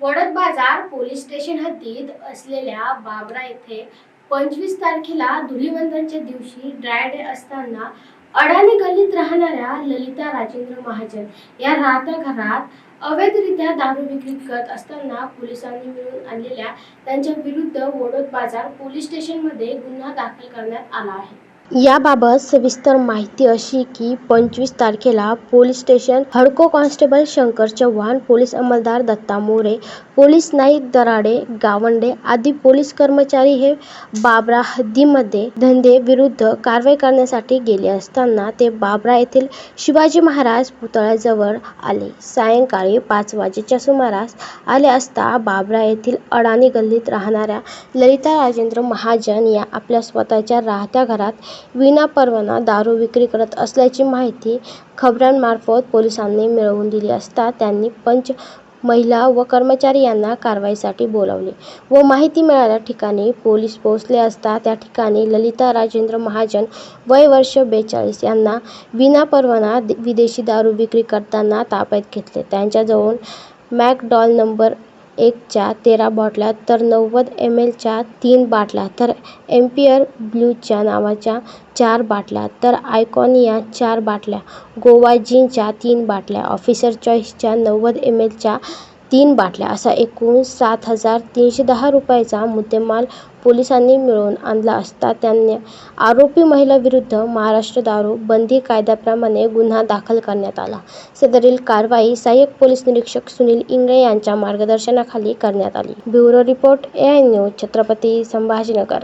वडद बाजार police station हद्दीत असलेल्या बाबरा येथे पंचवीस तारखेला धुलीवंदनच्या दिवशी ड्राय डे असताना अडाणी गल्लीत राहणाऱ्या ललिता राजेंद्र महाजन या राहत्या घरात अवैधरित्या दारू विक्री करत असताना पोलिसांनी मिळून आणलेल्या त्यांच्या विरुद्ध वडोद बाजार पोलीस स्टेशनमध्ये गुन्हा दाखल करण्यात आला आहे. याबाबत सविस्तर माहिती अशी की पंचवीस तारखेला police station Hudco constable Shankar Chavan police अंमलदार Datta More police Naik Darade Gawande आदी पोलीस कर्मचारी हे बाबरा हद्दीमध्ये धंदे विरुद्ध कारवाई करण्यासाठी गेले असताना ते बाबरा येथील शिवाजी महाराज पुतळ्याजवळ आले. सायंकाळी पाच वाजेच्या सुमारास आले असता बाबरा येथील अडाणी गल्लीत राहणाऱ्या ललिता राजेंद्र महाजन या आपल्या स्वतःच्या राहत्या घरात विनापरवाना दारू विक्री करत असल्याची माहिती खबरांमार्फत पोलिसांनी मिळवून दिली असता त्यांनी पंच महिला व कर्मचारी यांना कारवाईसाठी बोलावले व माहिती मिळाल्या ठिकाणी पोलीस पोहोचले असता त्या ठिकाणी ललिता राजेंद्र महाजन वय वर्ष बेचाळीस यांना विनापरवाना विदेशी दारू विक्री करताना ताब्यात घेतले. त्यांच्याजवळ मॅकडॉल नंबर एकच्या तेरा बाटल्या तर नव्वद एम एलच्या तीन बाटल्या तर एम्पियर ब्ल्यूच्या नावाच्या चार बाटल्या तर आयकॉनिया चार बाटल्या गोवा जिनच्या तीन बाटल्या ऑफिसर चॉईसच्या नव्वद एम एलच्या तीन बाटल्या असा एकूण सात हजार तीनशे दहा रुपयाचा मुद्देमाल पोलिसांनी मिळवून आणला असता त्यांनी आरोपी महिलाविरुद्ध महाराष्ट्र दारू बंदी कायद्याप्रमाणे गुन्हा दाखल करण्यात आला. सदरील कारवाई सहाय्यक पोलीस निरीक्षक सुनील इंगळे यांच्या मार्गदर्शनाखाली करण्यात आली. Bureau report A I news Chhatrapati Sambhajinagar.